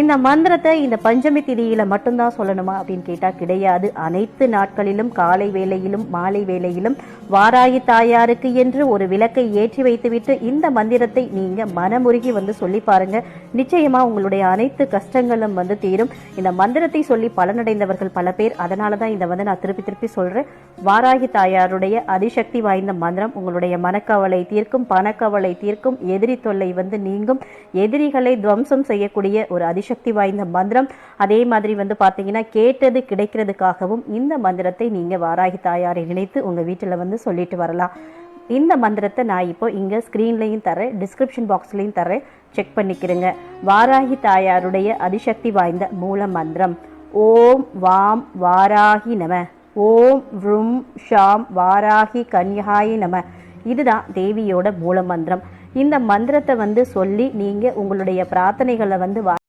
இந்த மந்திரத்தை இந்த பஞ்சமி திதியில மட்டும்தான் சொல்லணுமா அப்படின்னு கேட்டா கிடையாது. அனைத்து நாட்களிலும் காலை வேளையிலும் மாலை வேளையிலும் வாராகி தாயாருக்கு என்று ஒரு விளக்கை ஏற்றி வைத்துவிட்டு இந்த மந்திரத்தை நீங்க மனமுருகி வந்து சொல்லி பாருங்க. நிச்சயமா உங்களுடைய அனைத்து கஷ்டங்களும் வந்து தீரும். இந்த மந்திரத்தை சொல்லி பலனடைந்தவர்கள் பல பேர். அதனால தான் இதை வந்து நான் திருப்பி திருப்பி சொல்றேன். வாராகி தாயாருடைய அதிசக்தி வாய்ந்த மந்திரம் உங்களுடைய மனக்கவலை தீர்க்கும் பணக்கவலை தீர்க்கும் எதிரி தொல்லை வந்து நீங்கும் எதிரிகளை துவம்சம் செய்யக்கூடிய ஒரு அதிசக்தி வாய்ந்த மந்திரம். அதே மாதிரி வந்து பார்த்தீங்கன்னா கேட்டது கிடைக்கிறதுக்காகவும் இந்த மந்திரத்தை நீங்கள் வாராகி தாயாரை நினைத்து உங்கள் வீட்டில் வந்து சொல்லிட்டு வரலாம். இந்த மந்திரத்தை நான் இப்போ இங்கே ஸ்க்ரீன்லையும் தரேன் டிஸ்கிரிப்ஷன் பாக்ஸ்லையும் தரேன் செக் பண்ணிக்கிறேங்க. வாராகி தாயாருடைய அதிசக்தி வாய்ந்த மூல மந்திரம். ஓம் வாம் வாராகி நம. ஓம் வ்ரும் ஷாம் வாராகி கன்யாயி நம. இதுதான் தேவியோட மூல மந்திரம். இந்த மந்திரத்தை வந்து சொல்லி நீங்கள் உங்களுடைய பிரார்த்தனைகளை வந்து வா